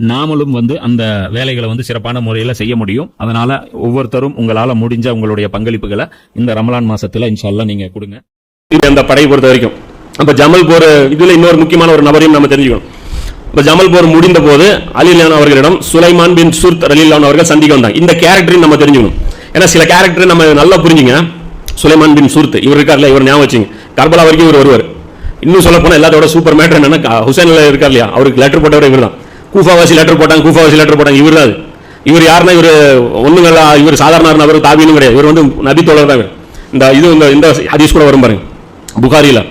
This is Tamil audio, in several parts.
நாமளும் வந்து அந்த வேலைகளை வந்து சிறப்பான முறையில் செய்ய முடியும். அதனால ஒவ்வொருத்தரும் உங்களால் முடிஞ்ச உங்களுடைய பங்களிப்புகளை இந்த ரமலான் மாசத்துல இன்ஷால்லாம் நீங்க கொடுங்க. அந்த படை பொறுத்த வரைக்கும். அப்ப ஜமல் போர் இதுல இன்னொரு முக்கியமான ஒரு நபரையும் நம்ம தெரிஞ்சுக்கணும். இப்ப ஜமல் போர் முடிந்த போது அலிலான் அவர்களிடம் சுலைமான் பின் சுர்த் அலிலான் அவர்கள் சந்திக்க வந்தாங்க. இந்த கேரக்டரையும் நம்ம தெரிஞ்சுக்கணும். ஏன்னா சில கேரக்டர் நம்ம நல்லா புரிஞ்சுங்க. சுலைமான் பின் சுர்த் இவர் இருக்கார்ல இவர் ஞாபகம் வச்சுங்க. கர்பலா வரைக்கும் இவர் வருவார். இன்னும் சொல்ல போனா எல்லாத்தோட சூப்பர் மேட்டர் என்னன்னா ஹுசேன்ல இருக்கார் இல்லையா? அவருக்கு லெட்டர் போட்டவர் இவர் தான் கூஃபாவாசி லெட்டர் போட்டாங்க கூஃபாவாசி லெட்டர் போட்டாங்க. இவர் தான் இவர் யாருன்னா இவர் இல்லை இவர் சாதாரண நபர் தாபினும் கிடையாது. இவர் வந்து நபி தோழர் தான் இந்த இது இந்த இந்த ஹதீஸ் கூட வரும் பாருங்க. புகாரியில்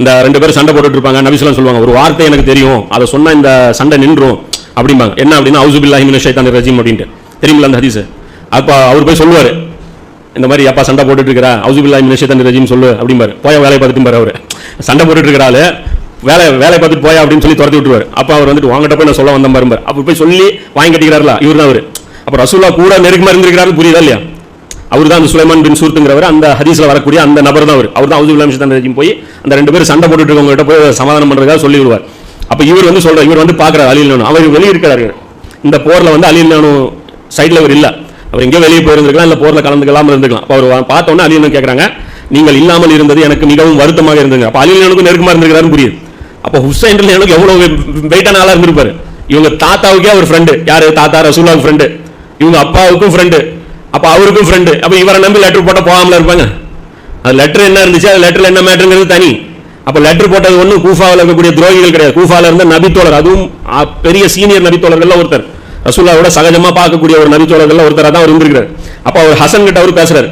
இந்த ரெண்டு பேரும் சண்டை போட்டுட்டு இருப்பாங்க நபிசுலாம் சொல்லுவாங்க. ஒரு வார்த்தை எனக்கு தெரியும் அதை சொன்னால் இந்த சண்டை நின்றும் அப்படிம்பாங்க. என்ன அப்படின்னா ஹவுசுபில்லா மினஷ் ஷைத்தான் ரஜீம் அப்படின்ட்டு. தெரியுமில்ல அந்த ஹதீஸ்? அப்போ அவர் போய் சொல்லுவார். இந்த மாதிரி அப்பா சண்டை போட்டுட்டு இருக்கிறா ஹவுசுபில்லா மினஷ் ஷைத்தான் ரஜீம் சொல்லு அப்படிம்பாரு. போய் வேலையை பார்த்துட்டு பாரு அவர். சண்டை போட்டுட்டு இருக்கிறாரு வேலை வேலை பார்த்துட்டு போயா அப்படின்னு சொல்லி துரத்தி விட்டுருவார். அப்போ அவர் வந்துட்டு வாங்கிட்ட போய் நான் சொல்ல வந்த பாரும்பார் அப்போ போய் சொல்லி வாங்கி கட்டிக்கிறாருல இவர் தான் அவர். அப்போ ரசூல்லா கூட நெருக்கமாக இருந்திருக்கிறாரு புரியுதா இல்லையா? அவர் தான் அந்த சுலைமான் பின் சூர்த்துங்கிறவர் அந்த ஹதீஸ்ல வரக்கூடிய அந்த நபர் தான் அவர் அவர் தான் அவுது இல்லாம போய் அந்த ரெண்டு பேரும் சண்டை போட்டுட்டு இருக்கவங்ககிட்ட போய் சமாதானம் பண்ணுறதுக்காக சொல்லி விடுவார். அப்போ இவர் வந்து சொல்கிறார் இவர் வந்து பார்க்குறாரு அலில் நானும் அவர் வெளியே இருக்கிறாரு. இந்த போரில் வந்து அலில் நானு சைடில் அவர் இல்லை. அவர் எங்கேயோ வெளியே போயிருந்திருக்கலாம் இல்லை போரில் கலந்துக்கலாமல் இருந்துக்கலாம் அப்போ அவர் பார்த்தோன்னே உடனே அலில் கேட்குறாங்க நீங்கள் இல்லாமல் இருந்தது எனக்கு மிகவும் வருத்தமாக இருந்தது அப்போ அலில் நானுக்கும் நெருக்கமாக இருந்திருக்கிறாருன்னு புரியுது. அப்போ ஹுசைன் எனக்கு எவ்வளோ வெயிட்டான ஆளாக இருந்திருப்பாரு. இவங்க தாத்தாவுக்கே அவர் ஃப்ரெண்டு யார்? தாத்தா ரசூலாவுக்கு ஃப்ரெண்டு இவங்க அப்பாவுக்கும் ஃப்ரெண்டு அப்போ அவருக்கும் ஃப்ரெண்டு அப்போ இவரை நம்பி லெட்டர் போட்டால் போகாமல இருப்பாங்க? அது லெட்டர் என்ன இருந்துச்சு? அது லெட்டரில் என்ன மேட்டருங்கிறது தனி. அப்போ லெட்டர் போட்டது ஒன்றும் கூஃபாவில் இருக்கக்கூடிய துரோகிகள் கிடையாது. கூஃபாவில் இருந்த நபித்தோழர் அதுவும் பெரிய சீனியர் நபித்தோழர்கள் ஒருத்தர். ரசூல்லாவோட சகஜமாக பார்க்கக்கூடிய ஒரு நபித்தோழர்கள் ஒருத்தராக தான் அவர் இருந்திருக்கிறார். அப்போ அவர் ஹசன் கிட்ட அவர் பேசுறாரு.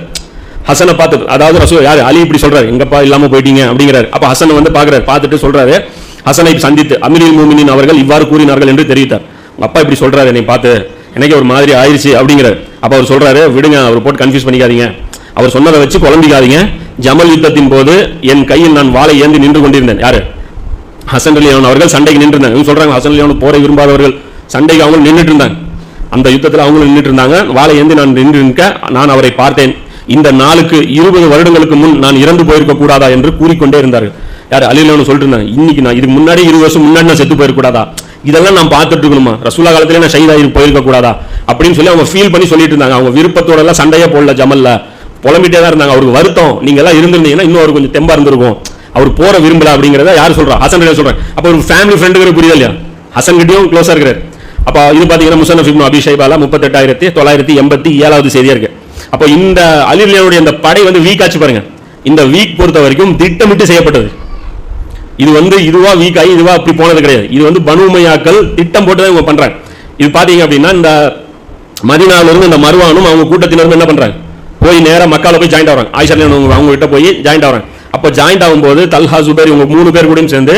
ஹசனை பார்த்து அதாவது ரசூ யாரு? அலி இப்படி சொல்றாரு. எங்கப்பா இல்லாம போயிட்டீங்க? அப்படிங்கிறாரு. அப்ப ஹசனை வந்து பாக்குறாரு பார்த்துட்டு சொல்றாரு ஹசனை சந்தித்து அமீரில் மூமினின் அவர்கள் இவ்வாறு கூறினார்கள் என்று தெரிவித்தார். உங்க அப்பா இப்படி சொல்றாரு என்னை பார்த்து எனக்கு ஒரு மாதிரி ஆயிடுச்சு அப்படிங்கிறாரு. அப்ப அவர் சொல்றாரு விடுங்க அவர் போட்டு கன்ஃபியூஸ் பண்ணிக்காதீங்க. அவர் சொன்னதை வச்சு குழம்பிக்காதீங்க. ஜமல் யுத்தத்தின் போது என் கையில் நான் வாழை ஏந்தி நின்று கொண்டிருந்தேன். யாரு? ஹசன் அலியான் அவர்கள் சண்டைக்கு நின்று இருந்தாங்க இவங்க சொல்றாங்க ஹசன் அலியான் போரை விரும்பாதவர்கள் சண்டைக்கு அவங்க நின்றுட்டு இருந்தாங்க. அந்த யுத்தத்தில் அவங்களும் நின்றுட்டு இருந்தாங்க. வாழை ஏந்தி நான் நின்று நிற்க நான் அவரை பார்த்தேன். இந்த நாளுக்கு இருபது வருடங்களுக்கு முன் நான் இறந்து போயிருக்க கூடாதா என்று கூறிக்கொண்டே இருந்தார்கள். யார் அலிலவனு சொல்லிட்டு இருந்தாங்க இன்னைக்கு நான் இதுக்கு முன்னாடி இருபது வருஷம் முன்னாடி நான் செத்து போயிருக்க கூடாதா இதெல்லாம் நான் பார்த்துட்டு இருக்கணுமா? ரசூலா காலத்திலே நான் ஷஹீதாகி போயிருக்க கூடாதா அப்படின்னு சொல்லி அவங்க ஃபீல் பண்ணி சொல்லிட்டு இருந்தாங்க. அவங்க விருப்பத்தோட எல்லாம் சண்டையே போடல ஜமல்ல. புலம்பிட்டே தான் இருந்தாங்க. அவருக்கு வருத்தம். நீங்க எல்லாம் இருந்திருந்தீங்கன்னா இன்னும் அவர் கொஞ்சம் தெம்பா இருந்திருக்கும். அவர் போற விரும்பல அப்படிங்கிறத யார் சொல்றா? ஹசன் ரலி அப்போ அப்ப ஒரு ஃபேமிலி ஃப்ரெண்டுக்கு புரியல இல்லையா? ஹசன் கிட்டயும் க்ளோஸா இருக்கிறார் அப்போ இது பாத்தீங்கன்னா முசனஃப் இப்னு அபி முப்பத்தெட்டாயிரத்தி தொள்ளாயிரத்தி எண்பத்தி ஏழாவது செய்தியா இருக்கு. அப்போ இந்த அலிலியனுடைய இந்த படை வந்து வீக் ஆச்சு பாருங்க. இந்த வீக் பொறுத்த வரைக்கும் திட்டமிட்டு செய்யப்பட்டது. இது வந்து இதுவா வீக் ஆகி இதுவா அப்படி போனது கிடையாது. இது வந்து பனுமையாக்கள் திட்டம் போட்டு தான் இவங்க பண்றாங்க. இது பாத்தீங்க அப்படின்னா இந்த மதினாவிலிருந்து இந்த மருவானும் அவங்க கூட்டத்தினரும் என்ன பண்றாங்க? போய் நேரம் மக்கால போய் ஜாயிண்ட் ஆகிறாங்க. ஆயிஷா அவங்க கிட்ட போய் ஜாயிண்ட் ஆகிறாங்க. அப்போ ஜாயிண்ட் ஆகும்போது தல்ஹா சுபேர் இவங்க மூணு பேர் கூடயும் சேர்ந்து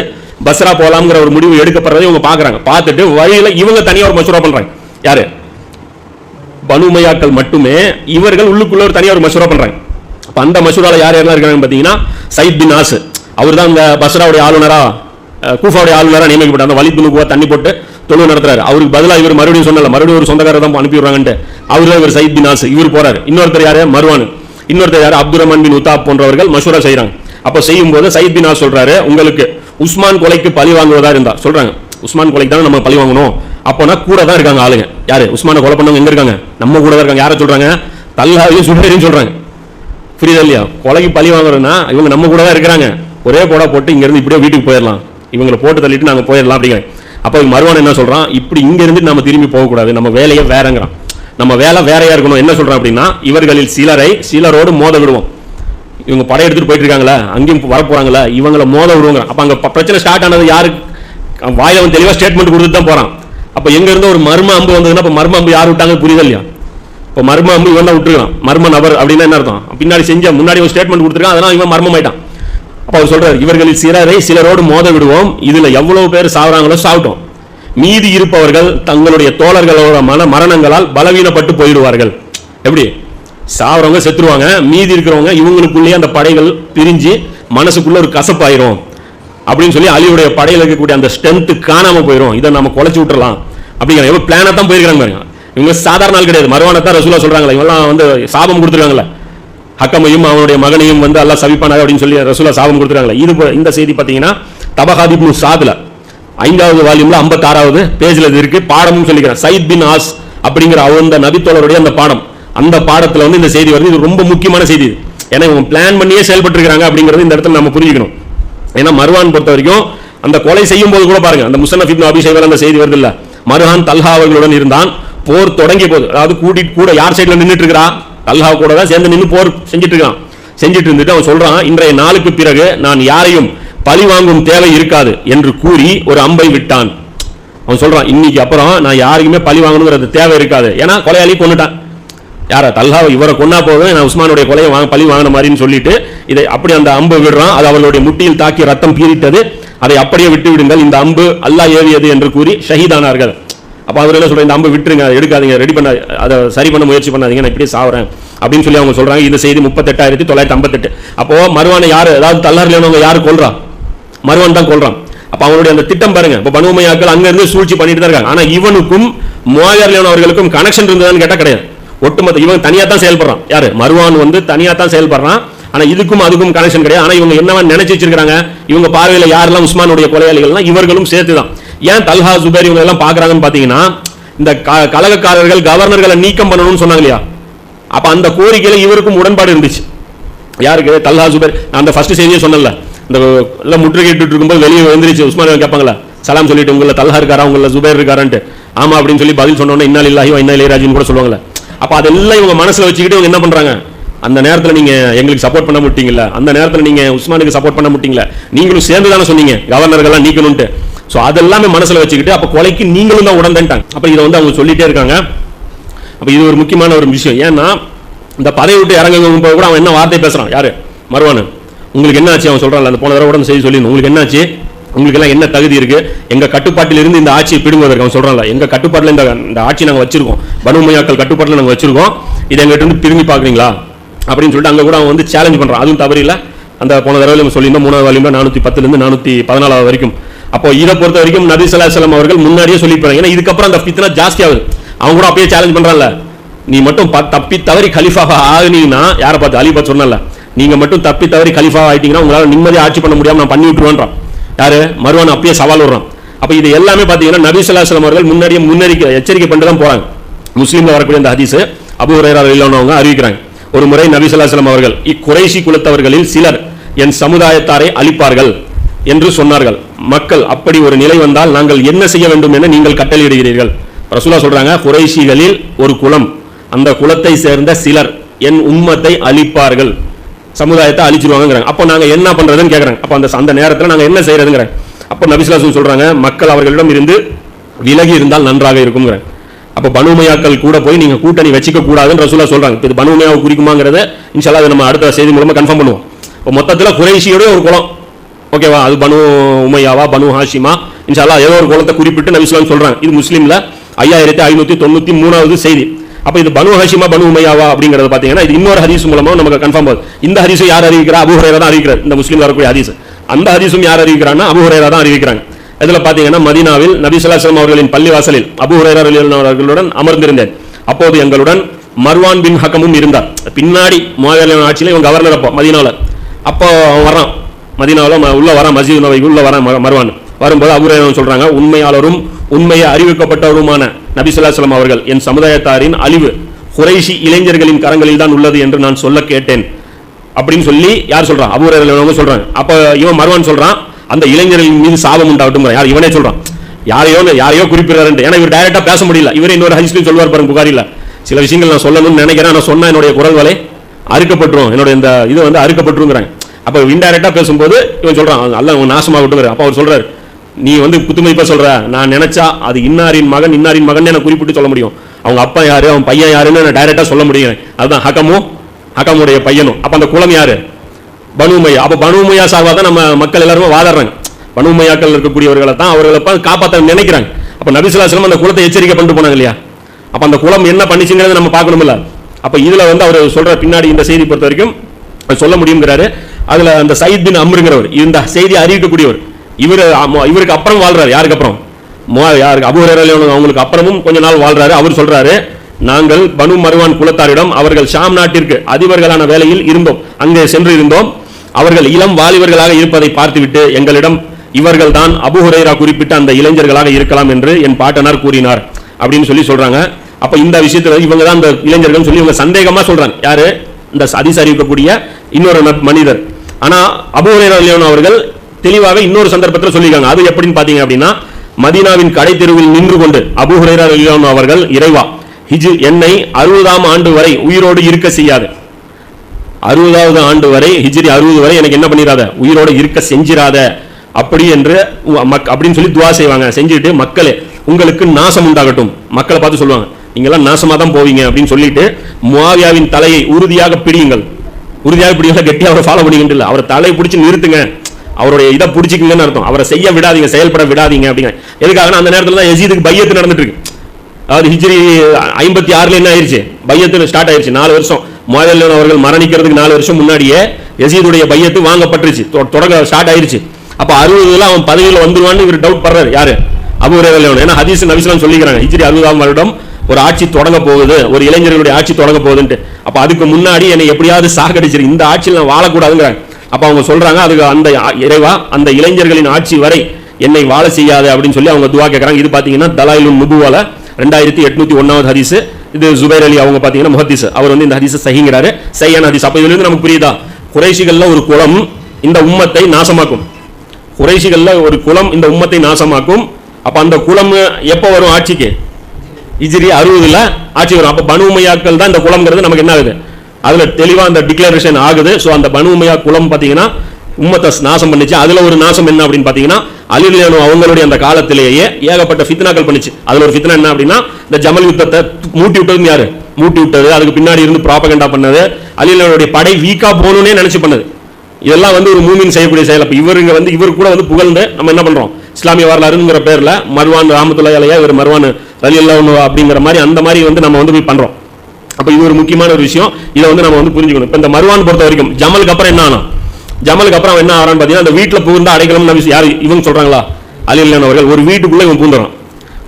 பஸ்ரா போலாம்ங்கிற ஒரு முடிவு எடுக்கப்படுறதை இவங்க பாக்குறாங்க. பார்த்துட்டு வழியில இவங்க தனியாக ஒரு மசூரா பண்றாங்க. யாரு? பனுமையாக்கள் மட்டுமே இவர்கள் உள்ளுக்குள்ள ஒரு தனியாக ஒரு மசூரா பண்றாங்க. இப்போ அந்த மசூரால யார் யாரெல்லாம் இருக்கிறாங்கன்னு பார்த்தீங்கன்னா சயித் பின் ஆசு அவர் தான் இந்த பஸ்ராவுடைய ஆளுநரா கூஃபாவுடைய ஆளுநராக நியமிக்கப்பட்டார். அந்த வலித் பின் தண்ணி போட்டு தொழில் நடத்துறாரு. அவருக்கு பதிலாக இவர் மறுபடியும் சொன்னல மறுபடியும் ஒரு சொந்தக்காரர் தான் அனுப்பிடுறாங்கன்ட்டு அவர் தான் இவர் சயித் பின் ஆசு இவர் போறாரு. இன்னொருத்தர் யாரு? மருவானு. இன்னொருத்தர் யார்? அப்துல் ரஹ்மான் பின் உத்தாப் போன்றவர்கள் மசூரா செய்கிறாங்க அப்போ செய்யும் போது சயித் பின் ஆஸ் சொல்றாரு உங்களுக்கு உஸ்மான் கொலைக்கு பழி வாங்குவதா இருந்தா சொல்றாங்க. உஸ்மான் கொலைக்கு தானே நம்ம பழி வாங்கணும்? அப்போனா கூட தான் இருக்காங்க ஆளுங்க. யாரு? உஸ்மானை கொலை பண்ணவங்க எங்க இருக்காங்க? நம்ம கூட தான் இருக்காங்க. யாரை சொல்றாங்க? தல்லாவையும் சுபேரையும் சொல்றாங்க. புரியுதா இல்லையா? கொலைக்கு பழி வாங்குறதுன்னா இவங்க நம்ம கூட தான் இருக்கிறாங்க. ஒரே போடா போட்டு இங்க இருந்து இப்படியே வீட்டுக்கு போயிடலாம் இவங்களை போட்டு தள்ளிட்டு நாங்க போயிடலாம் அப்படிங்கிற. அப்ப மறுவான என்ன சொல்றான்? இப்படி இங்க இருந்து நம்ம திரும்பி போகக்கூடாது. நம்ம வேலையை வேறங்கிறான். நம்ம வேலை வேறையா இருக்கணும். என்ன சொல்றான் அப்படின்னா இவர்களில் சிலரை சிலரோடு மோத விடுவோம். இவங்க படையெடுத்துட்டு போயிட்டு இருக்காங்களா அங்கேயும் வர போறாங்களா இவங்களை மோத விடுவாங்க அப்ப அங்க பிரச்சனை ஸ்டார்ட் ஆனது யாருக்கு வாயில அவன் தெளிவா ஸ்டேட்மெண்ட் கொடுத்துட்டு தான் போறான். அப்போ எங்க இருந்து ஒரு மர்ம அம்பு வந்ததுன்னா அப்போ மர்ம அம்பு யார் விட்டாங்க புரியுது இல்லையா இப்போ மர்ம அம்பு இவன் தான் விட்டுருக்கான். மர்ம நபர் அப்படின்னா என்ன அர்த்தம்? பின்னாடி செஞ்ச முன்னாடி ஒரு ஸ்டேட்மெண்ட் கொடுத்துருக்கான் அதனால இவன் மர்மமாயிட்டான். அப்போ அவர் சொல்றாரு இவர்களில் சிலரை சிலரோடு மோத விடுவோம். இதில் எவ்வளவு பேர் சாவுறாங்களோ சாப்பிட்டோம் மீதி இருப்பவர்கள் தங்களுடைய தோழர்களோட மன மரணங்களால் பலவீனப்பட்டு போயிடுவார்கள். எப்படி? சாவறவங்க செத்துருவாங்க. மீதி இருக்கிறவங்க இவங்களுக்குள்ளேயே அந்த படைகள் பிரிஞ்சு மனசுக்குள்ள ஒரு கசப்பாயிரும். அப்படின்னு சொல்லி அலியுடைய படையில் இருக்கக்கூடிய அந்த ஸ்ட்ரென்த்து காணாம போயிடும் இதை நம்ம குலைச்சி விட்டுறலாம். அப்படிங்கிற எவ்வளோ பிளானாக தான் போயிருக்காங்க பாருங்க. இவங்க சாதாரண ஆள் கிடையாது. மறுவானை தான் ரசூலா சொல்றாங்களே. இவங்கெல்லாம் வந்து சாபம் கொடுத்துருக்காங்களே ஹக்கமையும் அவனுடைய மகனையும் வந்து எல்லாம் சவிப்பானாக அப்படின்னு சொல்லி ரசூலா சாபம் கொடுத்துருக்காங்களே. இது இந்த செய்தி பார்த்தீங்கன்னா தபகாதிப்னு சாதுல. ஐந்தாவது வால்யூமில் ஐம்பத்தாறாவது பேஜில் இது இருக்குது பாடமும் சொல்லிக்கிறேன். சயித் பின் ஆஸ் அப்படிங்கிற அந்த நபித்தோழருடைய அந்த பாடம். அந்த பாடத்தில் வந்து இந்த செய்தி வருது. இது ரொம்ப முக்கியமான செய்தி ஏன்னா இவங்க பிளான் பண்ணியே செயல்பட்டுருக்கிறாங்க அப்படிங்கிறது இந்த இடத்துல நம்ம புரிஞ்சுக்கணும். ஏன்னா மருவான் பொறுத்த வரைக்கும் அந்த கொலை செய்யும் போது கூட பாருங்க அந்த முசன்னஃப் இப்னு அபி அந்த செய்தி வருது இல்ல. மருஹான் தல்ஹா அவர்களுடன் இருந்தான் போர் தொடங்கி போது அதாவது கூட்டிட்டு கூட யார் சைடுல நின்றுட்டு இருக்கிறா தல்ஹா கூட தான் சேர்ந்து நின்று போர் செஞ்சுட்டு இருக்கான் செஞ்சுட்டு இருந்துட்டு அவன் சொல்றான் இன்றைய நாளுக்கு பிறகு நான் யாரையும் பழி வாங்கும் தேவை இருக்காது என்று கூறி ஒரு அம்பை விட்டான். அவன் சொல்றான் இன்னைக்கு அப்புறம் நான் யாருக்குமே பழி வாங்கணுங்கிறது தேவை இருக்காது. ஏன்னா கொலையாளி கொண்டுட்டான் யாரை தல்லாவை இவரை கொன்னா போதும் நான் உஸ்மானுடைய கொலையை வாங்க பழி வாங்கின மாதிரின்னு சொல்லிட்டு இதை அப்படி அந்த அம்பு விடுறான். அது அவளுடைய முட்டியில் தாக்கி ரத்தம் பீரிட்டது அதை அப்படியே விட்டு விடுங்கள். இந்த அம்பு அல்லாஹ் ஏவியது என்று கூறி ஷஹீதானார்கள். அப்போ அவர் என்ன சொல்ற இந்த அம்பு விட்டுருங்க எடுக்காதீங்க ரெடி பண்ண அதை சரி பண்ண முயற்சி பண்ணாதீங்க நான் இப்படியே சாவுறேன் அப்படின்னு சொல்லி அவங்க சொல்றாங்க. இந்த செய்தி முப்பத்தெட்டாயிரத்தி தொள்ளாயிரத்தி ஐம்பத்தெட்டு. அப்போ மறுவான யார்? அதாவது தல்லாரில் யார் கொள்றான் மருவன் தான் கொள்றான் அப்போ அவனுடைய அந்த திட்டம் பாருங்க. இப்போ பனுமையாக்கள் அங்கேருந்து சூழ்ச்சி பண்ணிட்டு தான் இருக்காங்க. ஆனால் இவனுக்கும் மோயார்லியான் அவர்களுக்கும் கனெக்ஷன் இருந்ததான்னு கேட்டால் கிடையாது. ஒட்டுமொத்த இவன் தனியாக தான் செயல்படுறான். யாரு? மருவான் வந்து தனியாக தான் செயல்படுறான். ஆனால் இதுக்கும் அதுக்கும் கனெக்ஷன் கிடையாது. ஆனால் இவங்க என்னவா நினைச்சு வச்சிருக்காங்க இவங்க பார்வையில் யாரெல்லாம் உஸ்மானுடைய கொலையாளிகள்லாம் இவர்களும் சேர்த்து தான் ஏன் தல்ஹா சுபேர் இவங்க எல்லாம் பாக்குறாங்கன்னு பார்த்தீங்கன்னா இந்த க- கழகக்காரர்கள் கவர்னர்களை நீக்கம் பண்ணணும்னு சொன்னாங்க இல்லையா? அப்போ அந்த கோரிக்கையில் இவருக்கும் உடன்பாடு இருந்துச்சு. யாருக்கு? தல்ஹா சுபேர் நான் அந்த ஃபர்ஸ்ட் செய்தியே சொன்னல இந்த எல்லாம் முற்றுகையிட்டு இருக்கும்போது வெளியே வந்துருச்சு உஸ்மான் கேட்பாங்களா சலாம் சொல்லிட்டு உங்கள தல்ஹா இருக்காரா? உங்கள சுபேர் இருக்காரான்ட்டு. ஆமா அப்படின்னு சொல்லி பதில் சொன்னோன்னே இன்னால் இல்லாஹி இன்னா இளையராஜின்னு கூட சொல்லுவாங்களே அப்போ அதெல்லாம் இவங்க மனசில் வச்சுக்கிட்டு இவங்க என்ன பண்ணுறாங்க அந்த நேரத்தில் நீங்கள் எங்களுக்கு சப்போர்ட் பண்ண முட்டீங்கல்ல? அந்த நேரத்தில் நீங்கள் உஸ்மானுக்கு சப்போர்ட் பண்ண முட்டிங்களா நீங்களும் சேர்ந்து தானே சொன்னீங்க? கவர்னர்கள்லாம் நீக்கணும்ட்டு ஸோ அதெல்லாமே மனசில் வச்சுக்கிட்டு அப்போ கொலைக்கு நீங்களும் தான் உடன்ட்டாங்க அப்போ இதை வந்து அவங்க சொல்லிகிட்டே இருக்காங்க. அப்போ இது ஒரு முக்கியமான ஒரு விஷயம். ஏன்னா இந்த பதவி விட்டு இறங்க போது கூட அவன் என்ன வார்த்தை பேசுகிறான் யார்? மறுவானு உங்களுக்கு என்ன ஆச்சு அவன் சொல்கிறான் அந்த போன தடவை கூட அந்த செய்தி உங்களுக்கு என்ன ஆச்சு உங்களுக்கு எல்லாம் என்ன தகுதி இருக்கு? எங்க கட்டுப்பாட்டில் இருந்து இந்த ஆட்சியை பிடுங்குவதற்கு அவன் சொல்றான்ல எங்க கட்டுப்பாட்டில் இந்த இந்த ஆட்சி நாங்கள் வச்சிருக்கோம். பனுமையாக்கள் கட்டுப்பாட்டில் நாங்கள் வச்சிருக்கோம். இதை எங்கிட்ட இருந்து பிடுங்கி பாக்குறீங்களா அப்படின்னு சொல்லிட்டு அங்க கூட அவன் வந்து சேலஞ்ச் பண்றான். அதுவும் தவறு அந்த போன தடவை நம்ம சொல்லியிருந்தோம் மூணாவது வாலியம் நானூத்தி பத்துல இருந்து நானூத்தி பதினாலாவது வரைக்கும். அப்போ இதை பொறுத்த வரைக்கும் நபி ஸல்லல்லாஹு அவர்கள் முன்னாடியே சொல்லியிருப்பாங்க. ஏன்னா இதுக்கப்புறம் அந்த பித்தனா ஜாஸ்தி ஆகுது. அவங்க கூட அப்படியே சேலஞ்ச் பண்றான்ல. நீ மட்டும் தப்பி தவறி கலிஃபாக ஆகுனீங்கன்னா யாரை பார்த்து அலி பார்த்து சொன்னல நீங்க மட்டும் தப்பி தவறி கலிஃபாக ஆயிட்டீங்கன்னா உங்களால நிம்மதியாக ஆட்சி பண்ண முடியாம நான் பண்ணி விட்டுருவேன்றான். யாரு? மருவான் அப்பயே சவால் விடுறான். அப்போ இது எல்லாமே பார்த்தீங்கன்னா நபி ஸல்லல்லாஹு அவர்கள் முன்னாடியே முன்னறிக்கை எச்சரிக்கை பண்ணிட்டு தான் போகிறாங்க முஸ்லீமில் வரக்கூடிய அந்த ஹதீஸ் அபு ஹுரைரா இல்லைன்னு அறிவிக்கிறாங்க. ஒரு முறை நபி ஸல்லல்லாஹு அவர்கள் இக்குறைசி குலத்தவர்களில் சிலர் என் சமுதாயத்தாரை அழிப்பார்கள் என்று சொன்னார்கள். மக்கள் அப்படி ஒரு நிலை வந்தால் நாங்கள் என்ன செய்ய வேண்டும் என நீங்கள் கட்டளையிடுகிறீர்கள். ரசூலா சொல்றாங்க குறைஷிகளில் ஒரு குலம் அந்த குலத்தை சேர்ந்த சிலர் என் உம்மத்தை அழிப்பார்கள். சமுதாயத்தை அழிச்சிருவாங்கிறாங்க அப்போ நாங்கள் என்ன பண்ணுறதுன்னு கேட்குறாங்க அப்போ அந்த அந்த நேரத்தில் நாங்கள் என்ன செய்யறதுங்கிறாங்க. அப்போ நபிசுல்லாசன் சொல்கிறாங்க மக்கள் அவர்களிடம் இருந்து விலகி இருந்தால் நன்றாக இருக்குங்கிறாங்க அப்போ பனுமையாக்கள் கூட போய் நீங்கள் கூட்டணி வச்சுக்க கூடாதுன்னு ரசூலா சொல்கிறாங்க இது பனுமையாவை குறிக்குமாங்கிறத இன்ஷால்லா அதை நம்ம அடுத்த செய்தி மூலமாக கன்ஃபார்ம் பண்ணுவோம். இப்போ மொத்தத்தில் குறைஷியோட ஒரு குளம். ஓகேவா அது பனு உமையாவா பனு ஹாஷிமா? இன்ஷால்லா ஏதோ ஒரு குலத்தை குறிப்பிட்டு நபிஸ்லாம் சொல்கிறாங்க இது முஸ்லீமில் ஐயாயிரத்தி ஐநூற்றி தொண்ணூற்றி மூணாவது செய்தி. அப்போ இது பனு ஹஷிமா பனு உமையாவா அப்படிங்கறது பார்த்தீங்கன்னா இது இன்னொரு ஹதீஸ் மூலமாக நமக்கு கன்ஃபார்ம் ஆகுது. இந்த ஹதீஸ் யார் அறிவிக்கிறா? அபு தான் அறிவிக்கிறார். இந்த முஸ்லீம் வரக்கூடிய ஹதீஸ். அந்த ஹதீஸும் யார் அறிவிக்கிறான்னா அபு தான் அறிவிக்கிறாங்க. இதில் பார்த்தீங்கன்னா மதீனாவில் நபி ஸல்லல்லாஹு அவர்களின் பள்ளிவாசலில் அபு ஹுரைரா அவர்களுடன் அமர்ந்திருந்தேன். அப்போது எங்களுடன் மர்வான் பின் ஹக்கமும் இருந்தார். பின்னாடி முவாவியாவின் ஆட்சியில் இவன் கவர்னர் அப்போ மதீனாவில். அப்போ அவன் வரான் மதீனாவில் உள்ள வரான் மசீத் நபி உள்ள வரான் ம- மர்வான். வரும்போது அபுரே சொல்றாங்க உண்மையாளரும் உண்மையை அறிவிக்கப்பட்டவருமான நபி ஸல்லல்லாஹு அவர்கள் என் சமுதாயத்தாரின் அழிவு குறைஷி இளைஞர்களின் கரங்களில் தான் உள்ளது என்று நான் சொல்ல கேட்டேன். அப்படின்னு சொல்லி யார் சொல்றான்? அபூரவங்க சொல்றாங்க. அப்போ இவன் மருவான் சொல்றான் அந்த இளைஞர்களின் மீது சாபம் உண்டாகட்டும் யார்? இவனே சொல்றான். யாரையோ யாரையோ குறிப்பிடுறாரு ஏன்னா இவர் டைரக்டா பேச முடியல. இவரே இன்னொரு ஹரிஸ்லையும் சொல்லுவார் பாருங்க புகாரில. சில விஷயங்கள் நான் சொல்லணும்னு நினைக்கிறேன் நான் சொன்னா என்னுடைய குரல்களை அறுக்கப்பட்டுரும். என்னோட இந்த இது வந்து அறுக்கப்பட்டுருங்கிறாங்க. அப்போ இன்டைரக்டா பேசும்போது இவன் சொல்றான் அல்ல நாசமாக நாசமாகட்டும் அப்போ அவர் சொல்றாரு நீ வந்து குத்துமதிப்பா சொல்ற. நான் நினைச்சா அது இன்னாரின் மகன் இன்னாரின் மகன் எனக்கு குறிப்பிட்டு சொல்ல முடியும். அவங்க அப்பா யாரு அவன் பையன் யாருன்னு நான் டைரெக்டாக சொல்ல முடியும். அதுதான் ஹக்கமும் ஹக்கமுடைய பையனும். அப்ப அந்த குளம் யாரு? பனுமையா. அப்போ பனுமையா சார்பாக தான் நம்ம மக்கள் எல்லாருமே வாதாடுறாங்க. பனுமையாக்கள் இருக்கக்கூடியவர்களை தான் அவர்களை பார்த்து காப்பாத்த நினைக்கிறாங்க. அப்போ நபிசுலாசலம் அந்த குளத்தை எச்சரிக்கை பண்ணிட்டு போனாங்க இல்லையா? அப்ப அந்த குளம் என்ன பண்ணிச்சுங்கிறத நம்ம பார்க்கணும்ல அப்போ இதில் வந்து அவர் சொல்ற பின்னாடி இந்த செய்தி பொறுத்த வரைக்கும் சொல்ல முடியுங்கிறாரு அதில் அந்த சயித் பின் அம்ருங்கிறவர் இந்த செய்தி அறிவிக்கக்கூடியவர். இவர் இவருக்கு அப்புறம் வாழ்றாரு. யாருக்கு அப்புறம்? மோ- யாருக்கு? அபு அவங்களுக்கு அப்புறமும் கொஞ்ச நாள் வாழ்றாரு. அவர் சொல்றாரு நாங்கள் பனு மருவான் குலத்தாரிடம் அவர்கள் ஷாம் நாட்டிற்கு அதிபர்களான வேலையில் இருந்தோம். அங்கே சென்று இருந்தோம். அவர்கள் இளம் வாலிபர்களாக இருப்பதை பார்த்துவிட்டு எங்களிடம் இவர்கள் தான் அபுஹுரைரா குறிப்பிட்ட அந்த இளைஞர்களாக இருக்கலாம் என்று என் பாட்டனார் கூறினார். அப்படின்னு சொல்லி சொல்றாங்க. அப்ப இந்த விஷயத்துல இவங்க தான் அந்த இளைஞர்கள் சொல்லி இவங்க சந்தேகமா சொல்றாங்க. யாரு? இந்த அதிசரிக்கக்கூடிய இன்னொரு மனிதர். ஆனா அபுஹுரைரா அவர்கள் தெளிவாக இன்னொரு சந்தர்ப்பத்தில் சொல்லியிருக்காங்க. அது எப்படின்னு பாத்தீங்க அப்படின்னா மதீனாவின் கடை தெருவில் நின்று கொண்டு அபு ஹுரைரா அவர்கள் இறைவா ஹிஜ் என்னை அறுபதாம் ஆண்டு வரை உயிரோடு இருக்க செய்யாது. அறுபதாவது ஆண்டு வரை ஹிஜ்ரி அறுபது வரை எனக்கு என்ன பண்ணிடாத உயிரோட இருக்க செஞ்சிராத. அப்படி என்று மக்- அப்படின்னு சொல்லி துவா செய்வாங்க. செஞ்சுட்டு மக்களே உங்களுக்கு நாசம் உண்டாகட்டும். மக்களை பார்த்து சொல்லுவாங்க நீங்களாம் நாசமாக தான் போவீங்க. அப்படின்னு சொல்லிட்டு முவாவியாவின் தலையை உறுதியாக பிடியுங்கள். உறுதியாக பிடிங்க கெட்டி அவரை ஃபாலோ பண்ணிக்கிட்டு இல்லை. அவரை தலையை பிடிச்சி நிறுத்துங்க. அவருடைய இதை பிடிச்சிக்கிங்கன்னு அர்த்தம். அவரை செய்ய விடாதீங்க செயல்பட விடாதீங்க அப்படிங்க எதுக்காகனா அந்த நேரத்தில் தான் யசீதுக்கு பையத்து நடந்துட்டு இருக்கு அதாவது ஹிஜ்ரி ஐம்பத்தி ஆறுல என்ன ஆயிடுச்சு பையத்து ஸ்டார்ட் ஆயிருச்சு நாலு வருஷம். முதல்ல அவர்கள் மரணிக்கிறதுக்கு நாலு வருஷம் முன்னாடியே எசீதுடைய பையத்து வாங்கப்பட்டுருச்சு. தொ- தொடங்க ஸ்டார்ட் ஆயிருச்சு. அப்போ அறுபதுல அவன் பதவியில் வந்துருவான்னு இவர் டவுட் படுறாரு. யாரு? அபுரேவன் ஏன்னா ஹதீஸ் நபிஸ்லாம் சொல்லிக்கிறாங்க ஹிஜ்ரி அறுபதாம் வருடம் ஒரு ஆட்சி தொடங்க போகுது ஒரு இளைஞர்களுடைய ஆட்சி தொடங்க போகுதுன்ட்டு. அப்போ அதுக்கு முன்னாடி என்னை எப்படியாவது சாகடிச்சிரு இந்த ஆட்சியில் நான் வாழக்கூடாதுங்கிறாங்க. அப்ப அவங்க சொல்றாங்க அதுக்கு அந்த இறைவா அந்த இளைஞர்களின் ஆட்சி வரை என்னை வாழ செய்யாது அப்படின்னு சொல்லி அவங்க துவா கேட்குறாங்க இது பாத்தீங்கன்னா தலாயிலுன் நுபுவால ரெண்டாயிரத்தி எட்நூத்தி ஒன்றாவது ஹதீஸ். இது ஜுபைர் அலி அவங்க பாத்தீங்கன்னா முஹத்திஸ். அவர் வந்து இந்த ஹதீஸை சகிங்கிறாரு. சையான ஹதீஸ். அப்போ இதுலேருந்து நமக்கு புரியுதா? குறைஷிகள்ல ஒரு குளம் இந்த உம்மத்தை நாசமாக்கும். குறைஷிகள்ல ஒரு குளம் இந்த உம்மத்தை நாசமாக்கும். அப்ப அந்த குளம் எப்போ வரும் ஆட்சிக்கு? இஜிரி அறுபதுல ஆட்சி வரும். அப்ப பனு உமையாக்கள் தான் இந்த குளம்ங்கிறது நமக்கு என்ன ஆகுது? அதில் தெளிவாக அந்த டிக்ளரேஷன் ஆகுது. ஸோ அந்த பனு உமையா குளம் பார்த்தீங்கன்னா உம்மத்தை நாசம் பண்ணிச்சு. அதில் ஒரு நாசம் என்ன அப்படின்னு பார்த்தீங்கன்னா அலிலியானு அவங்களுடைய அந்த காலத்திலேயே ஏகப்பட்ட ஃபித்னாக்கள் பண்ணிச்சு. அதில் ஒரு ஃபித்னா என்ன அப்படின்னா இந்த ஜமல் யுத்தத்தை மூட்டி விட்டதுன்னு யாரு? மூட்டி விட்டது. அதுக்கு பின்னாடி இருந்து ப்ராபகண்டா பண்ணது. அலிலியானுடைய படை வீக்காக போகணும்னே நினச்சி பண்ணது. இதெல்லாம் வந்து ஒரு மூமின் செய்யக்கூடிய செயல். அப்போ இவருங்க வந்து இவர் கூட வந்து புகழ்ந்து நம்ம என்ன பண்ணுறோம் இஸ்லாமிய வரலாறுங்கிற பேரில் மர்வான் ராமத்துல்லா இவர் மர்வான் ரலி அப்படிங்கிற மாதிரி அந்த மாதிரி வந்து நம்ம வந்து போய் பண்ணுறோம் அப்போ இது ஒரு முக்கியமான ஒரு விஷயம். இதை வந்து நம்ம வந்து புரிஞ்சுக்கணும். இப்போ இந்த மருவான் பொறுத்த வரைக்கும் ஜமலுக்கு அப்புறம் என்ன ஆனா? ஜமலுக்கு அப்புறம் அவன் என்ன ஆறான்னு பார்த்தீங்கன்னா அந்த வீட்டில் புகுந்தா அடைக்கலம்னு நம்ம யார் இவங்க சொல்கிறாங்களா அலில்லான் அவர்கள் ஒரு வீட்டுக்குள்ளே இவன் பூந்துறான்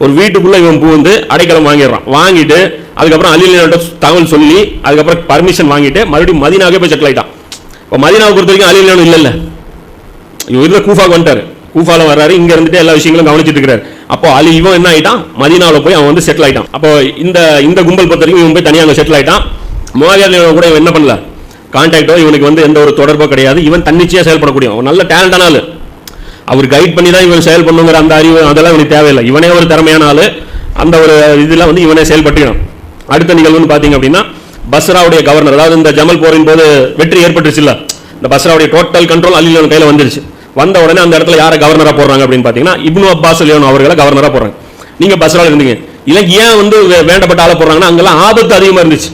ஒரு வீட்டுக்குள்ளே இவன் பூந்து அடைக்கலம் வாங்கிடுறான். வாங்கிட்டு அதுக்கப்புறம் அலிலியோட தகவல் சொல்லி அதுக்கப்புறம் பர்மிஷன் வாங்கிட்டு மறுபடியும் மதினாவே போய் செட்டில் ஆயிட்டான். இப்போ மதினாவை பொறுத்த வரைக்கும் அழியலோன்னு இல்லை இவர் கூஃபாக்கு வந்துட்டார். கூஃபாவில் வர்றாரு இங்கே இருந்துட்டு எல்லா விஷயங்களும் கவனிச்சிட்டு இருக்கிறார். அப்போ அலி இவன் என்ன ஆயிட்டான்? மதினாவில் போய் அவன் வந்து செட்டில் ஆயிட்டான். அப்போ இந்த இந்த கும்பல் பொறுத்த வரைக்கும் இவன் போய் தனியாக அங்கே செட்டில் ஆயிட்டான். முவாவியார் கூட இவன் என்ன பண்ணல? கான்டாக்டோ இவனுக்கு வந்து எந்த ஒரு தொடர்போ கிடையாது. இவன் தன்னிச்சையாக செயல்படக்கூடிய அவன் நல்ல டேலண்டான ஆள். அவர் கைட் பண்ணி தான் இவன் செயல் பண்ணுங்கிற அந்த அறிவு அதெல்லாம் இவனுக்கு தேவையில்லை. இவனே ஒரு திறமையான ஆள். அந்த ஒரு இதில் வந்து இவனே செயல்பட்டுக்கணும். அடுத்த நிகழ்வுன்னு பார்த்தீங்க அப்படின்னா பஸ்ராவுடைய கவர்னர் அதாவது இந்த ஜமல் போரின் போது வெற்றி ஏற்பட்டுச்சு இல்லை? இந்த பஸ்ராவுடைய டோட்டல் கண்ட்ரோல் அலிலியோன் கையில் வந்துருச்சு. வந்த உடனே அந்த இடத்துல யாரை கவர்னராக போடுறாங்க அப்படின்னு பார்த்தீங்கன்னா இப்னு அப்பாஸ் லியோன் அவர்களை கவர்னராக போடுறாங்க. நீங்கள் பஸ்ஸில் இருந்தீங்க. இல்லை ஏன் வந்து வேண்டப்பட்ட ஆளை போடுறாங்கன்னா அங்கெல்லாம் ஆபத்து அதிகமாக இருந்துச்சு.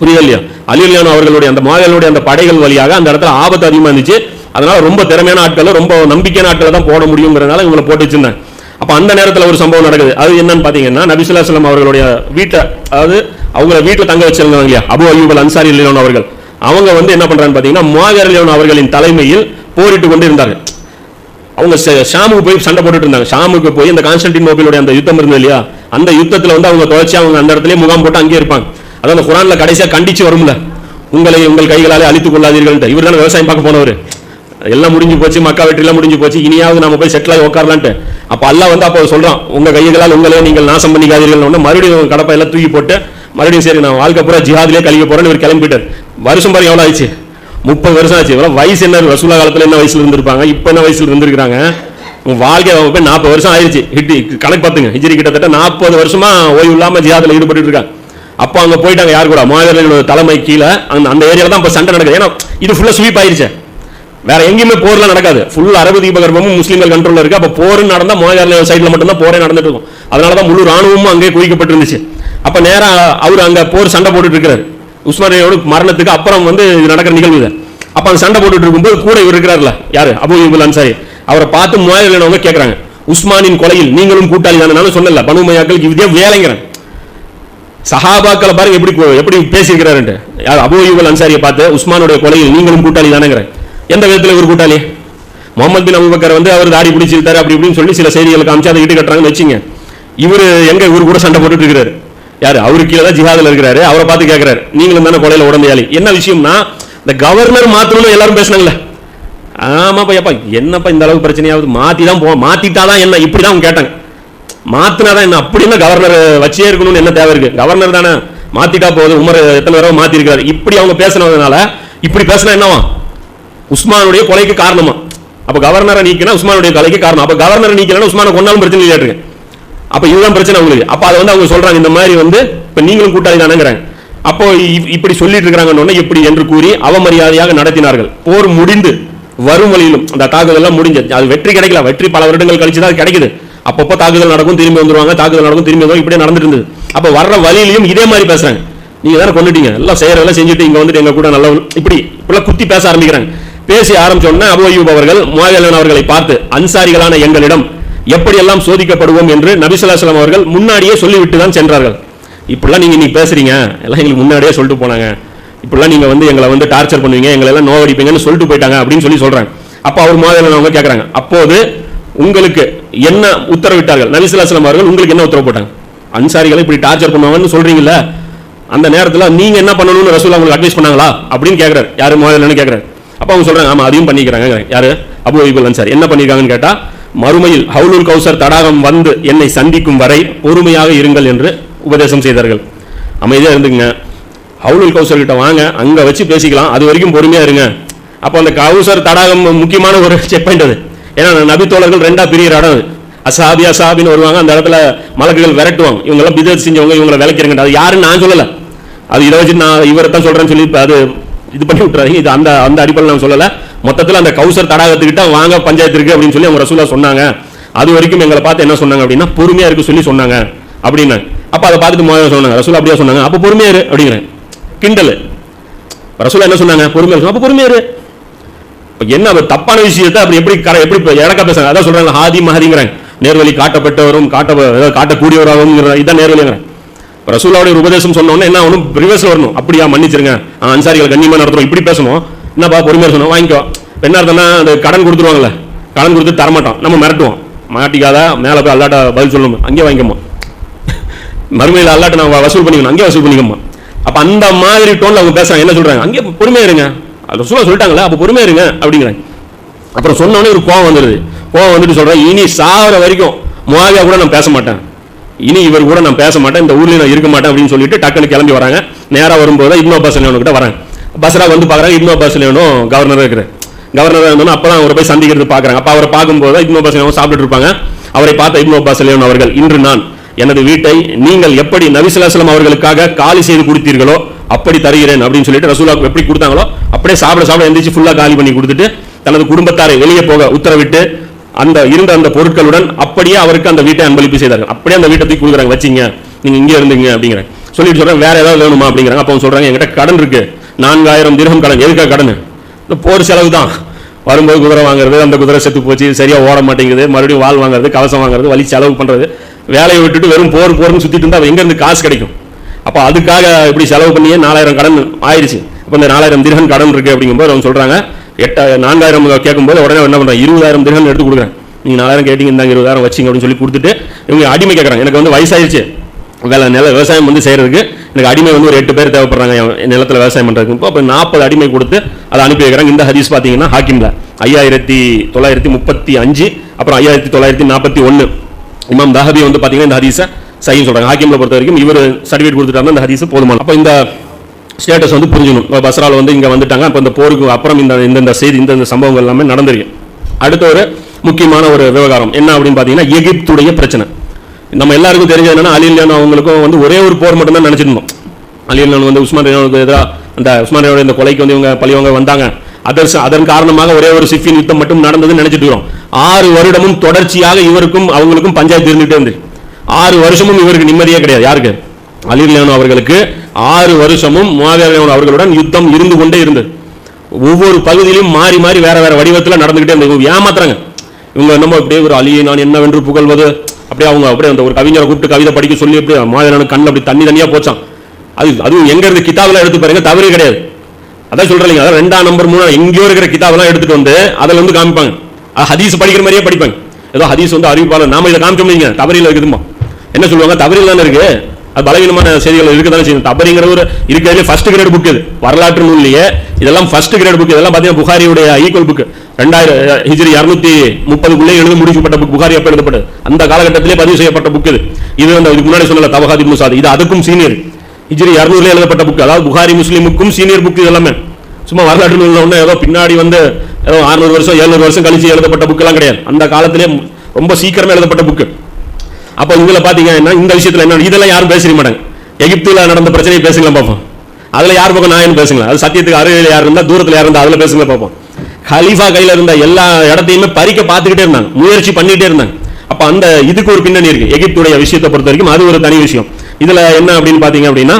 புரியுது இல்லையா? அலிலியானோ அவர்களுடைய அந்த மாதர்களுடைய அந்த படைகள் வழியாக அந்த இடத்துல ஆபத்து அதிகமாக இருந்துச்சு. அதனால ரொம்ப திறமையான ஆட்களை ரொம்ப நம்பிக்கையான ஆட்களை தான் போட முடியுங்கிறதுனால இவங்களை போட்டு வச்சிருந்தாங்க. அப்போ அந்த நேரத்தில் ஒரு சம்பவம் நடக்குது. அது என்னன்னு பார்த்தீங்கன்னா நபிசுல்லாஸ்லாம் அவர்களுடைய வீட்டை அதாவது அவங்கள வீட்டில் தங்க வச்சிருந்தாங்க இல்லையா? அபு அய்யூப் அன்சாரி லியோன் அவர்கள். அவங்க வந்து என்ன பண்ணுறான்னு பார்த்தீங்கன்னா முவாகர் அவர்களின் தலைமையில் போரிட்டு கொண்டு இருந்தார்கள் அவங்க ஷாமுக்கு போய் சண்டை போட்டுட்டு இருந்தாங்க. ஷாமுக்கு போய் அந்த கான்ஸ்டன்டின் நோபிலுடைய அந்த யுத்தம் இருந்தது இல்லையா? அந்த யுத்தத்தில் வந்து அவங்க தொடர்ச்சி அவங்க அந்த இடத்துல முகாம் போட்டு அங்கேயே இருப்பாங்க. அதான் அந்த குரான்ல கடைசியா கண்டிச்சு வரும்ல. உங்களை உங்கள் கைகளாலே அழித்துக் கொள்ளாதீர்கள் இவர் தானே விவசாயம் பார்க்க போனவர். எல்லாம் முடிஞ்சு போச்சு மக்கா வெற்றிலாம் முடிஞ்சு போச்சு இனியாவது நம்ம போய் செட்டில் ஆகி உட்காரலான்ட்டு அப்போ அல்லாஹ் வந்து அப்போ சொல்கிறான் உங்கள் கைகளால் உங்களே நீங்கள் நாசம் பண்ணிக்காதீர்கள் ஒன்று மறுபடியும் கடப்பை எல்லாம் தூக்கி போட்டு மறுபடியும் சரி நான் வாழ்க்கை பூரா ஜிஹாதிலே கழிக்க போகிறேன்னு இவர் கிளம்பிட்டார். வருஷம் பாருங்க எவ்வளோ ஆயிடுச்சு? முப்பது வருஷம் ஆச்சு. இவ்வளோ வயசு என்ன? ரசூலா காலத்தில் என்ன வயசில் இருந்திருப்பாங்க? இப்போ என்ன வயசுல இருந்திருக்கிறாங்க? உங்கள் வாழ்க்கை போய் நாற்பது வருஷம் ஆயிடுச்சு ஹிட்டி கணக்கு பார்த்துங்க. ஹிஜிரி கிட்டத்தட்ட நாற்பது வருஷமா ஓய்வு இல்லாமல் ஜியாதில் ஈடுபட்டு இருக்காங்க. அப்போ அங்கே போயிட்டாங்க யார் கூட? மாவீரர்களோட தலைமை கீழே அந்த அந்த ஏரியாவில் தான் இப்போ சண்டை நடக்குது. ஏன்னா இது ஃபுல்லாக ஸ்வீப் ஆயிடுச்சு வேற எங்கேயுமே போர்லாம் நடக்காது. ஃபுல் அரபு தீபகற்பமும் முஸ்லீம்கள் கண்ட்ரோலில் இருக்கு. அப்போ போர் நடந்தால் மோயார் சைடில் மட்டும்தான் போரே நடந்துட்டு இருக்கும். அதனாலதான் முழு ராணுவமும் அங்கே குவிக்கப்பட்டிருந்துச்சு. அப்போ நேராக அவர் அங்கே போர் சண்டை போட்டுட்டு இருக்கிறார். உஸ்மானியோட மரணத்துக்கு அப்புறம் வந்து இது நடக்கிற நிகழ்வு இது. அப்போ அந்த சண்டை போட்டுட்டு இருக்கும்போது கூட இவர் இருக்கிறார்ல யாரு? அபு இபுல் அன்சாரி அவரை பார்த்து மோயாரினவங்க கேட்கறாங்க உஸ்மானின் கொலையில் நீங்களும் கூட்டாளி தானே சொன்னல பனுமையாக்களுக்கு இதே வேலைங்கிறேன். சஹாபாக்களை பாருங்க எப்படி எப்படி பேசியிருக்கிறாருன்ட்டு. யார்? அபு யூபல் அன்சாரியை பார்த்து உஸ்மானுடைய கொலையில் நீங்களும் கூட்டாளி தானேங்கிறேன். எந்த விதத்தில் இவர் கூட்டாளி? முகமது பின் அபுபக்கர் வந்து அவர் தாடி பிடிச்சிருந்தாரு அப்படி இப்படின்னு சொல்லி சில செய்திகளை காமிச்சு அதை இட்டு கட்டுறாங்கன்னு வச்சுங்க. இவர் எங்க இவர் கூட சண்டை போட்டுட்டு இருக்கிறாரு. யார்? அவரு கீழே தான் ஜிஹாதில் இருக்கிறாரு. அவரை பார்த்து கேட்குறாரு நீங்களும் தானே கொலையில உடம்பையாளி என்ன விஷயம்னா இந்த கவர்னர் மாத்தணும்னு எல்லாரும் பேசினாங்களே ஆமாப்பா ஏப்பா என்னப்பா இந்த அளவுக்கு பிரச்சனையாவது மாத்தி தான் போ மாத்திட்டாதான் என்ன? இப்படிதான் அவங்க கேட்டாங்க. மாத்தினாதான் என்ன? அப்படின்னா கவர்னர் வச்சே இருக்கணும்னு என்ன தேவை இருக்கு? கவர்னர் தானே மாத்திட்டா போகுது உமர் எத்தனை தடவை மாத்திருக்காரு? இப்படி அவங்க பேசினதுனால இப்படி பேசினா என்னவா? உஸ்மானுடைய கொலைக்கு காரணமா? அப்போ கவர்னரை நீக்கினா உஸ்மானுடைய கொலைக்கு காரணம். அப்போ கவர்னரை நீக்கலன்னா உஸ்மான கொண்டாலும் பிரச்சனை இல்லையாட்டுருக்கு. அப்ப இதுதான் பிரச்சனை உங்களுக்கு. அப்ப அதை வந்து அவங்க சொல்றாங்க இந்த மாதிரி வந்து இப்ப நீங்களும் கூட்டாளி தானேங்கிறாங்க. அப்போ இப்படி சொல்லிட்டு இருக்காங்கன்னு எப்படி என்று கூறி அவமரியாதையாக நடத்தினார்கள். போர் முடிந்து வரும் வழியிலும் அந்த தாக்குதல் எல்லாம் முடிஞ்சது அது வெற்றி கிடைக்கல. வெற்றி பல வருடங்கள் கழிச்சு தான் கிடைக்குது. அப்பப்போ தாக்குதல் நடக்கும் திரும்பி வந்துருவாங்க. தாக்குதல் நடக்கும் திரும்பி வந்துருவாங்க. இப்படியே நடந்துட்டு இருந்தது. அப்ப வர்ற வழியிலையும் இதே மாதிரி பேசுறாங்க. நீங்க தானே கொண்டுட்டீங்க. எல்லாம் செய்யறதெல்லாம் செஞ்சுட்டு இங்க வந்துட்டு எங்க கூட நல்ல இப்படி இப்பெல்லாம் குத்தி பேச ஆரம்பிக்கிறாங்க. பேசி ஆரம்பிச்சோடனே அபு அவர்கள் மோகலன் அவர்களை பார்த்து அன்சாரிகளான எங்களிடம் எப்படியெல்லாம் சோதிக்கப்படுவோம் என்று நபிசுல்லாஸ்லாம் அவர்கள் முன்னாடியே சொல்லிவிட்டு தான் சென்றார்கள். இப்படிலாம் நீங்கள் நீ பேசுறீங்க. எல்லாம் எங்களுக்கு முன்னாடியே சொல்லிட்டு போனாங்க. இப்படிலாம் நீங்கள் வந்து எங்களை வந்து டார்ச்சர் பண்ணுவீங்க. எங்களை எல்லாம் நோவடிப்பீங்கன்னு சொல்லிட்டு போயிட்டாங்க அப்படின்னு சொல்லி சொல்கிறாங்க அப்போ அவர் மாதிரி அவங்க கேட்குறாங்க அப்போது உங்களுக்கு என்ன உத்தரவிட்டார்கள்? நபிசுல்லாஸ்லாம் அவர்கள் உங்களுக்கு என்ன உத்தரவு போட்டாங்க? அன்சாரிகளை இப்படி டார்ச்சர் பண்ணுவாங்கன்னு சொல்கிறீங்கள அந்த நேரத்தில் நீங்கள் என்ன பண்ணணும்னு ரசூல் அவங்களுக்கு அட்வைஸ் பண்ணாங்களா? அப்படின்னு கேட்குறாரு யார் மோதலன்னு கேட்குறாரு அப்போ அவங்க சொல்கிறாங்க ஆமாம் அதையும் பண்ணிக்கிறாங்க யார்? அபு ஐபுல் அன்சார். என்ன பண்ணிருக்காங்கன்னு கேட்டால் மறுமையில் ஹவுலுல் கௌசர் தடாகம் வந்து என்னை சந்திக்கும் வரை பொறுமையாக இருங்கள் என்று உபதேசம் செய்தார்கள். அமைதியாக இருந்துங்க ஹவுலுல் கௌசர் கிட்ட வாங்க அங்கே வச்சு பேசிக்கலாம். அது வரைக்கும் பொறுமையாக இருங்க. அப்போ அந்த கௌசர் தடாகம் முக்கியமான ஒரு செக் பாயிண்ட் அது. ஏன்னா நபித்தோழர்கள் தோழர்கள் ரெண்டா பிரியிற இடம் அது. அசாபி அசாபின்னு வருவாங்க அந்த இடத்துல மலக்குகள் விரட்டுவாங்க. இவங்கெல்லாம் பிதர் செஞ்சவங்க இவங்களை விளக்கிறங்க அது யாருன்னு நான் சொல்லலை. அது இதை வச்சு நான் இவரை தான் சொல்கிறேன்னு சொல்லி அது இது பண்ணி விட்டுறாங்க இது அந்த அந்த அடிப்படையில் நான் சொல்லலை. மொத்தத்தில் அந்த கௌசர் தடாகத்துக்கிட்ட வாங்க பஞ்சாயத்து இருக்கு அப்படின்னு சொல்லி அவங்க ரசூலா சொன்னாங்க. அது வரைக்கும் எங்களை பார்த்து என்ன சொன்னாங்க அப்படின்னா பொறுமையா இருக்கு சொல்லி சொன்னாங்க அப்படின்னு. அப்ப அதை பார்த்துட்டு முதல்ல சொன்னாங்க. ரசூலா அப்படியே சொன்னாங்க அப்ப பொறுமையா இரு அப்படிங்கிறேன். கிண்டல். ரசூலா என்ன சொன்னாங்க? பொறுமையா இருக்கும் அப்ப பொறுமையா இரு என்ன அவர் தப்பான விஷயத்தை அப்படி எப்படி கர எப்படி இப்ப இறக்க பேசுறாங்க? அதான் சொல்றாங்க ஹாதி மஹதிங்கிறாங்க நேர்வழி காட்டப்பட்டவரும் காட்ட காட்டக்கூடியவராகவும் இதான் நேர்வழிங்கிறேன். ரசூலாவுடைய உபதேசம் சொன்னோன்னே என்ன ஒன்றும் ரிவர்ஸ்ல வரணும். அப்படியா மன்னிச்சிருங்க. அன்சாரிகள் கண்ணியமாக நடத்துகிறோம் இப்படி பேசணும். என்னப்பா பொறுமையாக சொன்னோம் வாங்கிக்கோ. இப்போ என்ன அர்த்தம்னா அந்த கடன் கொடுத்துருவாங்களே கடன் கொடுத்து தரமாட்டோம் நம்ம மிரட்டுவோம். மாட்டிக்காத மேலே போய் அல்லாட்ட பதில் சொல்லணும். அங்கேயே வாங்கிக்கோமா மறுமையில் அல்லாட்ட நான் வசூல் பண்ணிக்கணும். அங்கேயே வசூல் பண்ணிக்கோமா அப்போ அந்த மாதிரி டோனில் அவங்க பேசுகிறாங்க என்ன சொல்கிறாங்க அங்கேயே பொறுமையாக இருங்க. அது சொல்ல சொல்லிட்டாங்களே அப்போ பொறுமையாக இருங்க அப்படிங்கிறாங்க. அப்புறம் சொன்ன ஒரு கோவம் வந்துடுது கோவம் வந்துட்டு சொல்கிறேன் இனி சாகிற வரைக்கும் முவாவியா கூட நான் பேச மாட்டேன். இனி இவர் கூட நான் பேச மாட்டேன். இந்த ஊர்லேயும் நான் இருக்க மாட்டேன் அப்படின்னு சொல்லிட்டு டக்குன்னு கிளம்பி வராங்க. நேராக வரும்போது இன்னொரு அப்பாஸ் லியோனு கிட்ட வராங்க பஸ்ராக வந்து பாக்குறாங்க இப்னு அப்பாஸ் கவர்னராக கவர்னரா கவர்னராக கவர்னரா அப்போ தான் அவரை போய் சந்திக்கிறது பார்க்குறாங்க. அப்போ அவரை பார்க்கும்போது இப்னு அப்பாஸ் லியோன் சாப்பிட்டு இருப்பாங்க. அவரை பார்த்த இப்னு அப்பாஸ் லியோன் அவர்கள் இன்று நான் எனது வீட்டை நீங்கள் எப்படி நவிசலாசலம் அவர்களுக்காக காலி செய்து கொடுத்தீர்களோ அப்படி தருகிறேன் அப்படின்னு சொல்லிட்டு ரசூலாவுக்கு எப்படி கொடுத்தாங்களோ அப்படியே சாப்பிட சாப்பிட எந்திரிச்சு ஃபுல்லாக காலி பண்ணி கொடுத்துட்டு தனது குடும்பத்தாரை வெளியே போக உத்தரவிட்டு அந்த இருந்த அந்த பொருட்களுடன் அப்படியே அவருக்கு அந்த வீட்டை அன்பளிப்பு செய்தார்கள் அப்படியே அந்த வீட்டை தூக்கி கொடுக்குறாங்க. வச்சிங்க நீங்கள் இங்கே இருந்தீங்க அப்படிங்கிறாங்க. சொல்லிட்டு சொல்கிறேன் வேற ஏதாவது வேணுமா அப்படிங்கிறாங்க. அப்போ அவங்க சொல்றாங்க என்கிட்ட கடன் இருக்குது நான்காயிரம் திரகம் கடன். எதுக்காக கடன்? இந்த போர் செலவு தான் வரும்போது குதிரை வாங்குறது அந்த குதிரை செத்து போச்சு சரியாக ஓட மாட்டேங்குது மறுபடியும் வால் வாங்குறது கவசம் வாங்குறது வலி செலவு பண்ணுறது வேலையை விட்டுட்டு வெறும் போர் போர்னு சுற்றிட்டு இருந்தால் எங்கேருந்து காசு கிடைக்கும்? அப்போ அதுக்காக இப்படி செலவு பண்ணியே நாலாயிரம் கடன் ஆயிடுச்சு இப்போ இந்த நாலாயிரம் திரகம் கடன் இருக்குது அப்படிங்கும்போது அவங்க சொல்கிறாங்க எட்ட நான்காயிரம் கேட்கும்போது உடனே என்ன பண்ணுறேன் இருபதாயிரம் திரகம் எடுத்து கொடுக்குறேன். நீங்கள் நாலாயிரம் கேட்டிங்க இருந்தாங்க இருபதாயிரம் வச்சிங்க அப்படின்னு சொல்லி கொடுத்துட்டு இவங்க அடிமை கேட்குறாங்க. எனக்கு வந்து வயசாயிருச்சு. வேலை நில விவசாயம் வந்து செய்கிறதுக்கு எனக்கு அடிமை வந்து ஒரு எட்டு பேர் தேவைப்படுறாங்க. என் நிலத்தில் விவசாயம் பண்ணுறதுக்கு இப்போ அப்போ நாற்பது அடிமை கொடுத்து அதை அனுப்பி வைக்கிறாங்க. இந்த ஹதீஸ் பார்த்தீங்கன்னா ஹாக்கிமில். ஐயாயிரத்தி தொள்ளாயிரத்தி முப்பத்தி அஞ்சு அப்புறம் ஐயாயிரத்தி தொள்ளாயிரத்தி நாற்பத்தி ஒன்று இமாம் தஹபி வந்து பார்த்தீங்கன்னா இந்த ஹதீஸை சைன்னு சொல்கிறாங்க ஹாக்கிமில் பொறுத்த வரைக்கும் இவர் சர்டிஃபிகேட் கொடுத்துட்டாங்க இந்த ஹதீஸ் போதுமான. அப்போ இந்த ஸ்டேட்டஸ் வந்து புரிஞ்சுக்கணும். இப்போ பஸ்ரால வந்து இங்கே வந்துட்டாங்க. அப்போ இந்த போருக்கு அப்புறம் இந்த இந்தந்த செய்தி இந்தந்த சம்பவங்கள் எல்லாமே நடந்திருக்கு. அடுத்த ஒரு முக்கியமான ஒரு விவகாரம். என்ன அப்படின்னு பார்த்தீங்கன்னா எகிப்துடைய பிரச்சனை. நம்ம எல்லாருக்கும் தெரிஞ்சது என்னன்னா அலி அவங்களுக்கும் வந்து ஒரே ஒரு போர் மட்டும்தான் நினைச்சிருந்தோம். அலி வந்து உஸ்மான் ரலியல்லாஹுக்கு எதிராக அந்த உஸ்மான் ரலியல்லாஹு இந்த கொலைக்கு வந்து இவங்க பழியவங்க வந்தாங்க. அதர் அதன் காரணமாக ஒரே ஒரு சிஃபின் யுத்தம் மட்டும் நடந்ததுன்னு நினைச்சிட்டு இருக்கிறோம். ஆறு வருடமும் தொடர்ச்சியாக இவருக்கும் அவங்களுக்கும் பஞ்சாயத்து இருந்துட்டே இருந்து ஆறு வருஷமும் இவருக்கு நிம்மதியே கிடையாது. யாருக்கு? அலி அவர்களுக்கு ஆறு வருஷமும் முஆவியா அவர்களுடன் யுத்தம் இருந்து கொண்டே இருந்தது. ஒவ்வொரு பகுதியிலும் மாறி மாறி வேற வேற வடிவத்தில் நடந்துகிட்டே இருந்தது. இவங்க ஏமாத்துறாங்க. இவங்க என்னமோ இப்படியே ஒரு அலியை நான் என்னவென்று புகழ்வது? அப்படியே அவங்க அப்படியே அந்த ஒரு கவிஞரை கூப்பிட்டு கவிதை படிக்க சொல்லி அப்படியே மாதிரியான கண்ணில் அப்படி தண்ணி தனியாக போச்சான். அது அதுவும் எங்க இருந்து கிதாபெல்லாம் எடுத்து பாருங்க தவறே கிடையாது. அதான் சொல்றீங்க அதான் ரெண்டாம் நம்பர் மூணு எங்கேயோ இருக்கிற கிதாபெல்லாம் எடுத்துட்டு வந்து அதில் வந்து காமிப்பாங்க. அது ஹதீஸ் படிக்கிற மாதிரியே படிப்பாங்க. ஏதோ ஹதீஸ் வந்து அறிவிப்பாளர். நாம இதை காமிச்சோம் தவறியில் இருக்குதுமா என்ன சொல்லுவாங்க? தவறில் தானே இருக்கு. அது பலவீனமான செய்திகள் இருக்க தானே செய்யும் தபரிங்கிற ஒரு இருக்கிறதுல ஃபர்ஸ்ட் கிரேட் புக் இது. வரலாற்று நூல்லையே. இதெல்லாம் ஃபர்ஸ்ட் கிரேட் புக் இதெல்லாம் பார்த்தீங்கன்னா புகாரியுடைய ஈக்குவல் புக் ரெண்டாயிரம் ஹிஜ்ரி இரநூத்தி முப்பதுக்குள்ளே எழுத முடிக்கப்பட்ட புக் புகாரி அப்போ எழுதப்பட்டது. அந்த காலகட்டத்திலே பதிவு செய்யப்பட்ட புக் இது. இது வந்து இதுக்கு முன்னாடி சொல்லல. தவஹாதி முசாத் இது அதுக்கும் சீனியர் ஹிஜ்ரி இரநூறுல எழுதப்பட்ட புக் அதாவது புகாரி முஸ்லீமுக்கும் சீனியர் புக் இது எல்லாமே சும்மா வரலாற்று நூலில் ஒன்று ஏதோ பின்னாடி வந்து ஏதோ 600 வருஷம் 700 வருஷம் கழிச்சு எழுதப்பட்ட புக் எல்லாம் கிடையாது. அந்த காலத்திலே ரொம்ப சீக்கிரமே எழுதப்பட்ட புக்கு அப்போ இதுல பார்த்தீங்கன்னா இந்த விஷயத்துல என்ன? இதெல்லாம் யாரும் பேசிக்க மாட்டாங்க. எகிப்தில் நடந்த பிரச்சனையை பேசுங்களா பார்ப்போம். அதுல யார் பக்கம் நான் பேசுங்களா அது சத்தியத்துக்கு அருகில் யார் இருந்தால் தூரத்துல யார் இருந்தால் அதில் பேசுங்களா பார்ப்போம். ஹலீஃபா கையில இருந்த எல்லா இடத்தையுமே பறிக்க பார்த்துக்கிட்டே இருந்தாங்க. முயற்சி பண்ணிகிட்டே இருந்தாங்க. அப்போ அந்த இதுக்கு ஒரு பின்னணி இருக்கு. எகிப்துடைய விஷயத்தை பொறுத்த வரைக்கும் அது ஒரு தனி விஷயம். இதில் என்ன அப்படின்னு பார்த்தீங்க அப்படின்னா